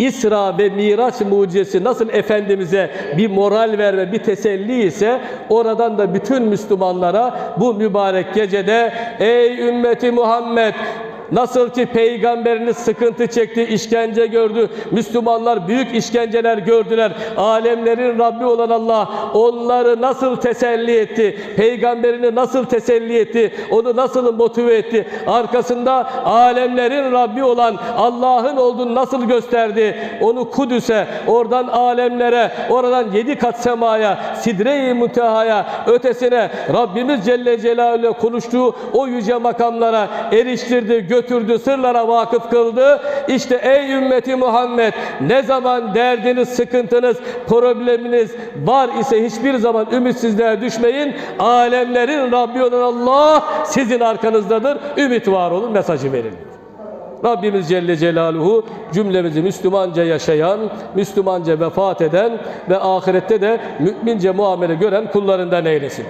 İsra ve Miraç mucizesi nasıl Efendimiz'e bir moral verme, bir teselli ise oradan da bütün Müslümanlara bu mübarek gecede ey ümmeti Muhammed Nasıl ki peygamberiniz sıkıntı çekti, işkence gördü. Müslümanlar büyük işkenceler gördüler. Alemlerin Rabbi olan Allah onları nasıl teselli etti? Peygamberini nasıl teselli etti? Onu nasıl motive etti? Arkasında alemlerin Rabbi olan Allah'ın olduğunu nasıl gösterdi? Onu Kudüs'e, oradan alemlere, oradan yedi kat semaya, sidre-i müntehaya, ötesine Rabbimiz Celle Celaluhu konuştuğu o yüce makamlara eriştirdi, götürdü, sırlara vakıf kıldı. İşte ey ümmeti Muhammed ne zaman derdiniz, sıkıntınız, probleminiz var ise hiçbir zaman ümitsizliğe düşmeyin. Alemlerin Rabbi olan Allah sizin arkanızdadır. Ümit var olun mesajı verin. Rabbimiz Celle Celaluhu cümlemizi Müslümanca yaşayan, Müslümanca vefat eden ve ahirette de mümince muamele gören kullarından eylesin.